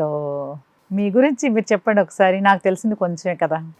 So మీ గురించి మీరు చెప్పండి ఒకసారి. నాకు తెలిసింది కొంచెమే కదా.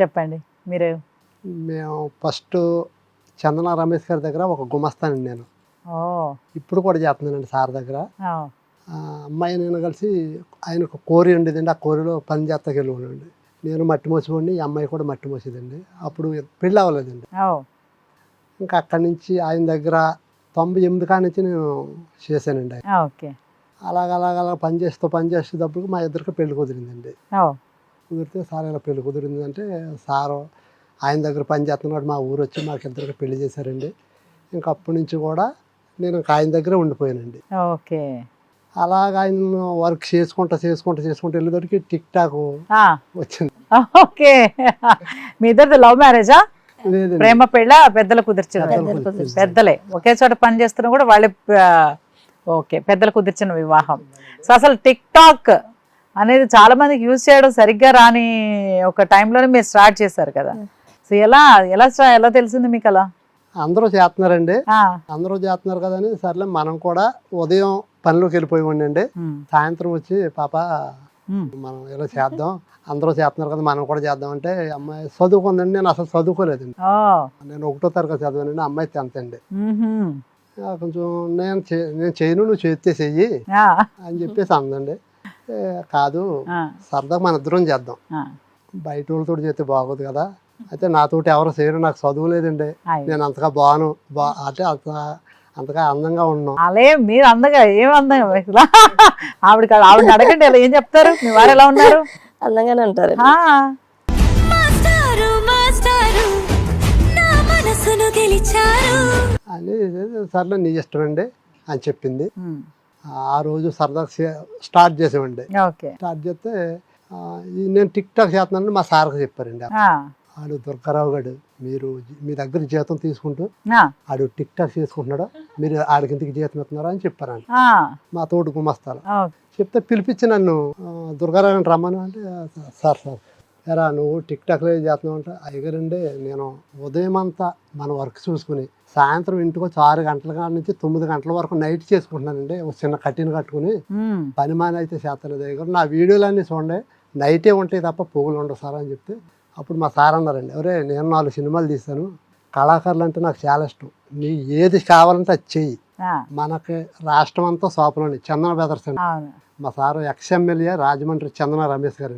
చెప్పండి. మీరు మేము ఫస్ట్ చందన రమేష్ గారి దగ్గర ఒక గుమస్తానండి నేను. ఓ. ఇప్పుడు కూడా చేస్తున్నానండి సార్ దగ్గర. ఆ, అమ్మాయి నేను కలిసి ఆయన ఒక కోరి ఉండేదండి. ఆ కోరిలో పని చేస్తాకి వెళ్ళిపోండి నేను మట్టి మోసిపోండి ఈ అమ్మాయి కూడా మట్టి మోసేదండి. అప్పుడు పెళ్ళి అవ్వలేదండి. ఓ. ఇంకా అక్కడి నుంచి ఆయన దగ్గర తొంభై ఎనిమిది కాడి నుంచి నేను చేశానండి. ఆ, ఓకే. అలాగ అలాగ అలా పని చేస్తూ పని చేసేటప్పుడు మా ఇద్దరికి పెళ్ళి కుదిరిందండి. కుదిరితే సార్ ఇలా పెళ్ళి కుదిరింది అంటే సారు ఆయన దగ్గర పని చేస్తున్నాడు మా ఊరు వచ్చి మాకు ఇద్దరికి పెళ్ళి చేశారండి. ఇంకా అప్పటి నుంచి కూడా నేను ఆయన దగ్గరే ఉండిపోయానండి. ఓకే. అలాగ ఆయన వర్క్ చేసుకుంటా చేసుకుంటా చేసుకుంటా వెళ్ళేటప్పటికి టిక్ టాక్ వచ్చింది. ఓకే. మీ ఇద్దరిది లవ్ మ్యారేజా? ప్రేమ పెళ్ళ పెద్దలు కుదిర్చిన పెద్దలు ఒకే చోట పని చేస్తున్నా కూడా వాళ్ళే ఓకే పెద్దలు కుదిర్చిన వివాహం. సో అసలు టిక్ టాక్ అనేది చాలా మందికి యూజ్ చేయడం సరిగ్గా రాని ఒక టైంలోనే మీరు స్టార్ట్ చేశారు కదా. సో ఎలా ఎలా ఎలా తెలిసింది మీకు అలా? అందరూ చేస్తున్నారండి. అందరూ చేస్తున్నారు కదా అని సర్లే మనం కూడా ఉదయం పనిలోకి వెళ్ళిపోయి ఉమ్, సాయంత్రం వచ్చి పాప మనం ఇలా చేద్దాం. అందరూ చేస్తున్నారు కదా మనం కూడా చేద్దాం. అంటే అమ్మాయి చదువుకుందండి. నేను అసలు చదువుకోలేదండి. నేను ఒకటో తరగతి చదివానండి. అమ్మాయి టెన్త్ అండి. కొంచెం నేను చే- నేను చేయను నువ్వు చేస్తే చెయ్యి ఆ, అని చెప్పేసి అందండి కాదు ఆ, సరదాగా మన ఇద్దరం చేద్దాం. ఆ, బయట వాళ్ళతో చేస్తే బాగోదు కదా. అయితే నాతోటి ఎవరు చేయరు నాకు చదువు లేదండి. నేను అంతగా బాను బా అంటే అంత అంతగా అందంగా ఉన్నాం అలే మీరు అందంగా ఏం అందంగా? అసలు ఆవిడ కాదు ఆవిడ అడగండి అలా ఏం చెప్తారు? మీ వారు ఎలా ఉన్నారు? అందంగానే ఉంటారు అని సర్లే నీ ఇష్టం అండి అని చెప్పింది. ఆ రోజు సరదాగా చే- స్టార్ట్ చేసామండి ఓకే. స్టార్ట్ చేస్తే నేను టిక్ టాక్ చేస్తున్నానని మా సార్కి చెప్పారండి. ఆడు దుర్గారావు గారు మీరు మీ దగ్గర జీతం తీసుకుంటూ ఆడు టిక్ టాక్ చేసుకుంటున్నాడు? మీరు ఆడికి ఇంటికి జీతం ఇస్తున్నారా అని చెప్పారండి మా తోడు గుమస్తాలు. చెప్తే పిలిపించి నన్ను దుర్గారావు రమ్మను అంటే "ఆ, సార్ సార్ ఎరా నువ్వు టిక్ టాక్లో చేస్తున్నావు అంటే అయ్యగారండి నేను ఉదయం అంతా మన వర్క్ చూసుకుని సాయంత్రం ఇంటికి వచ్చి ఆరు గంటల కాడ నుంచి తొమ్మిది గంటల వరకు నైట్ చేసుకుంటున్నానండి. ఒక చిన్న కట్టిన కట్టుకుని పని మాని అయితే చేస్తలేదు అయ్యగారు. నా వీడియోలన్నీ చూడండి నైటే ఉంటాయి తప్ప పొగులు ఉండవు సార్ అని చెప్తే అప్పుడు మా సార్ అన్నారండి ఒరే నేను నాలుగు సినిమాలు తీస్తాను కళాకారులు అంటే నాకు చాలా ఇష్టం నీ ఏది కావాలంటే అది చెయ్యి. మనకి రాష్ట్రం అంతా సోపలోని చందన బెదర్స్ అండి. మా sir ex MLA Rajahmundry Chandana Ramesh గారు.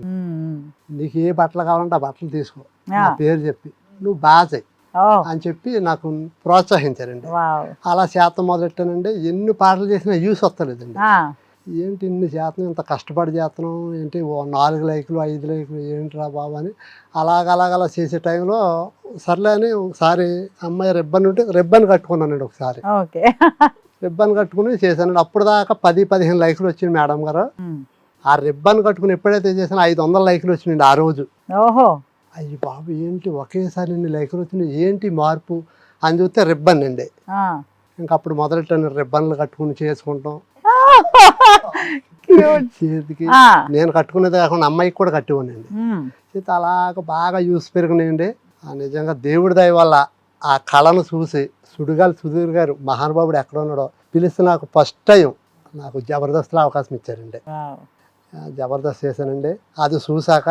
నీకు ఏ బట్టలు కావాలంటే ఆ బట్టలు తీసుకో. నా పేరు చెప్పి నువ్వు బాగా చెయ్యి. అని చెప్పి నాకు ప్రోత్సహించారండి. అలా శాతం మొదలెట్టానండి. ఎన్ని పాటలు చేసినా యూస్ వస్తలేదండి. ఏంటి ఇన్ని చేతనం ఇంత కష్టపడి చేతనం ఏంటి ఓ నాలుగు లైకులు ఐదు లైకులు ఏంటిరా బాబు అని అలాగ అలాగ అలా చేసే టైంలో సర్లే అని ఒకసారి అమ్మాయి రిబ్బన్ ఉంటే రిబ్బన్ కట్టుకున్నానండి ఒకసారి. రిబ్బన్ కట్టుకుని చేశానండి అప్పుడు దాకా పది పదిహేను లైకులు వచ్చింది మేడం గారు. ఆ రిబ్బన్ కట్టుకుని ఎప్పుడైతే చేసానో ఐదు వందల లైకులు వచ్చినాయండి ఆ రోజు. ఓహో. అయ్యి బాబు ఏంటి ఒకేసారి ఇన్ని లైకులు వచ్చినాయి? ఏంటి మార్పు? అని చూస్తే రిబ్బన్ అండి. ఇంకా అప్పుడు మొదలెట్టాను రిబ్బన్లు కట్టుకుని చేసుకుంటాం. చేతికి నేను కట్టుకునేది కాకుండా అమ్మాయికి కూడా ఉమ్, చేతి అలాగ బాగా యూస్ పెరిగినాయండి. ఆ నిజంగా దేవుడి దయ వల్ల ఆ కళను చూసి సుడిగాలి సుధీర్ గారు మహానుభావుడు ఎక్కడ ఉన్నాడో పిలిచి నాకు ఫస్ట్ టైం నాకు జబర్దస్త్లో అవకాశం ఇచ్చారండి. జబర్దస్త్ చేశానండి. అది చూశాక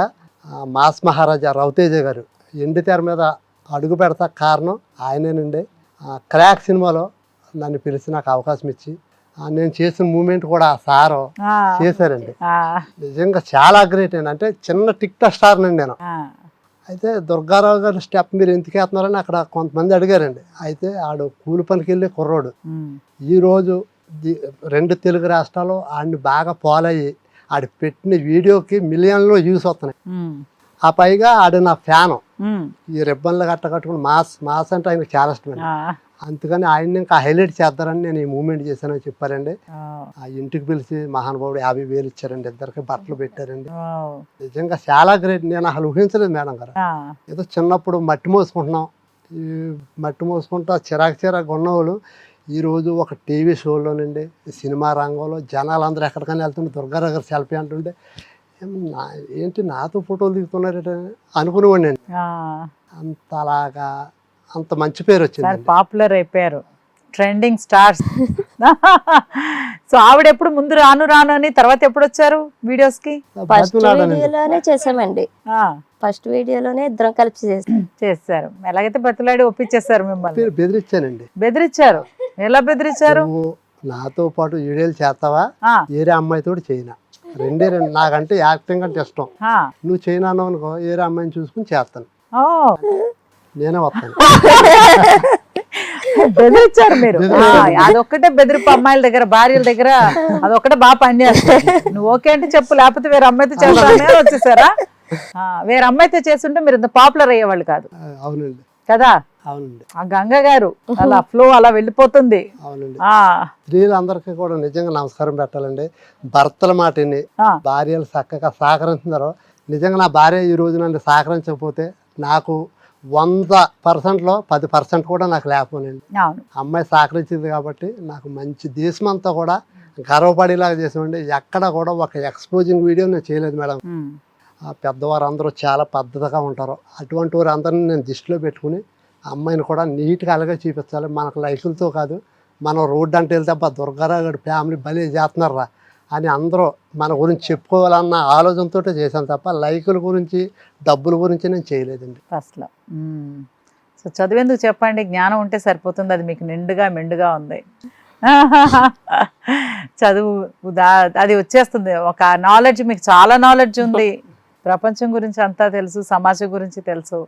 మాస్ మహారాజా రవితేజ గారు ఎండి తెర మీద అడుగు పెడతా కారణం ఆయనేనండి. ఆ, క్రాక్ సినిమాలో నన్ను పిలిచి నాకు అవకాశం ఇచ్చి నేను చేసిన మూమెంట్ కూడా ఆ సారు ఆ, చేశారండి. నిజంగా చాలా గ్రేట్ అండి. అంటే చిన్న టిక్ టాక్ స్టార్ నేను. ఆ, అయితే దుర్గారావు గారి స్టెప్ మీరు ఎందుకు వేస్తున్నారని అక్కడ కొంతమంది అడిగారండి. అయితే ఆడు కూలి పనికి వెళ్ళి కుర్రోడు. ఈరోజు రెండు తెలుగు రాష్ట్రాలు ఆడిని బాగా ఫాలో అయ్యి ఆడు పెట్టిన వీడియోకి మిలియన్లో వ్యూస్ వస్తున్నాయి. ఆ పైగా ఆడు నా ఫ్యాను. ఈ రిబ్బన్లు గట్ట కట్టుకుని మాస్ మాస్ అంటే ఆయనకు చాలా ఇష్టం అందుకని ఆయన్ని ఇంకా హైలైట్ చేద్దారని నేను ఈ మూమెంట్ చేశానని చెప్పారండి. ఆ, ఇంటికి పిలిచి మహానుభావుడు యాభై వేలు ఇచ్చారండి. ఇద్దరికి బట్టలు పెట్టారండి. నిజంగా చాలా గ్రేట్. నేను అసలు ఊహించలేదు మేడం గారు. ఏదో చిన్నప్పుడు మట్టి మోసుకుంటున్నాం. ఈ మట్టి మోసుకుంటా చిరాకు చిరాకు ఉన్నవాళ్ళు ఈరోజు ఒక టీవీ షోలోనండి సినిమా రంగంలో జనాలు అందరూ ఎక్కడికైనా వెళ్తుంటే దుర్గారావు గారు సెల్ఫీ అంటుంటే ఏంటి నాతో ఫోటోలు దిగుతున్నారట అనుకునేవాడిని. అంత అలాగా అంత మంచి పేరు వచ్చింది పాపులర్ అయిపోయారు. ట్రెండింగ్ స్టార్స్ సో ఆవిడ ఎప్పుడు ముందు రాను రాను అని తర్వాత ఎప్పుడు వచ్చారు వీడియోస్కి? ఫస్ట్ వీడియోలోనే చేసామండి ఆ, ఫస్ట్ వీడియోలోనే ఇద్దరం కలిపి చేసాం. చేశారు. ఎలాగైతే బతులాడి ఒప్పించేస్తారు మిమ్మల్ని. బెదిరించానండి బెదిరించారు ఎలా బెదిరించారు నువ్వు నాతో పాటు వీడియోలు చేస్తావా? ఆ, ఏరే అమ్మాయితో చేయనా? రెండే రెండు నాకంటే యాక్టింగ్ అంటే ఇష్టం. ఆ. నువ్వు చేయనా అనుకో ఏరే అమ్మాయిని చూసుకుని చేస్తాను. ఓ. నేనే వస్తాను. బెదిరించారు మీరు. అదొక్కటే బెదిరింపు. అమ్మాయిల దగ్గర భార్యల దగ్గర అదొక్కటే బాగా పనిచేస్తుంది. నువ్వు ఓకే అంటే చెప్పు లేకపోతే వేరే అమ్మాయితో చేస్తానే. వచ్చేసారా? వేరే అమ్మాయితో చేస్తుంటే మీరు ఇంత పాపులర్ అయ్యేవాళ్ళు కాదు. అవునండి. కదా? అవునండి. ఆ గంగ గారు అలా ఫ్లో అలా వెళ్ళిపోతుంది. అవునండి. స్త్రీలందరికీ కూడా నిజంగా నమస్కారం పెట్టాలండి. భర్తల మాటని. భార్యలు చక్కగా సహకరిస్తున్నారు నిజంగా నా భార్య ఈ రోజు నన్ను సహకరించకపోతే నాకు వంద పర్సెంట్లో పది పర్సెంట్ కూడా నాకు లేకపోనండి అమ్మాయి సహకరించింది కాబట్టి నాకు మంచి దేశం అంతా కూడా గర్వపడేలాగా చేసామండి ఎక్కడ కూడా ఒక ఎక్స్పోజింగ్ వీడియో నేను చేయలేదు మేడం. పెద్దవారు అందరూ చాలా పద్ధతిగా ఉంటారు. అటువంటి వారు అందరిని నేను దృష్టిలో పెట్టుకుని అమ్మాయిని కూడా నీట్గా అలాగే చూపించాలి. మనకు లైకులతో కాదు మనం రోడ్డు అంటే వెళ్తే అబ్బా దుర్గారావు గారి ఫ్యామిలీ బలి చేస్తున్నారా అని అందరూ మన గురించి చెప్పుకోవాలన్న ఆలోచనతో చేశాను తప్ప లైకుల గురించి డబ్బుల గురించి నేను చేయలేదండి. ఫస్ట్లో. సో చదివేందుకు చెప్పండి జ్ఞానం ఉంటే సరిపోతుంది అది మీకు నిండుగా మెండుగా ఉంది. చదువు దా- అది వచ్చేస్తుంది. ఒక నాలెడ్జ్ మీకు చాలా నాలెడ్జ్ ఉంది. ప్రపంచం గురించి అంతా తెలుసు సమాజం గురించి తెలుసు.